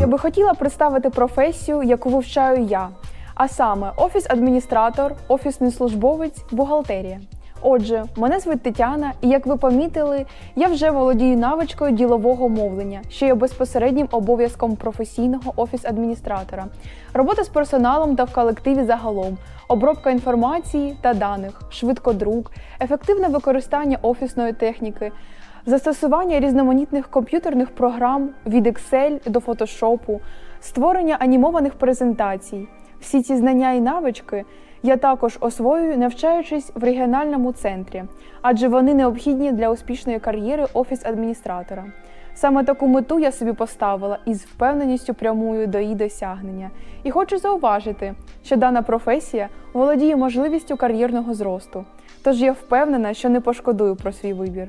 Я би хотіла представити професію, яку вивчаю я, а саме офіс-адміністратор, офісний службовець, бухгалтерія. Отже, мене звуть Тетяна, і як ви помітили, я вже володію навичкою ділового мовлення, що є безпосереднім обов'язком професійного офіс-адміністратора, робота з персоналом та в колективі загалом, обробка інформації та даних, швидкодрук, ефективне використання офісної техніки, застосування різноманітних комп'ютерних програм від Excel до Photoshop, створення анімованих презентацій. Всі ці знання і навички я також освоюю, навчаючись в регіональному центрі, адже вони необхідні для успішної кар'єри офіс-адміністратора. Саме таку мету я собі поставила і з впевненістю прямую до її досягнення. І хочу зауважити, що дана професія володіє можливістю кар'єрного зросту. Тож я впевнена, що не пошкодую про свій вибір.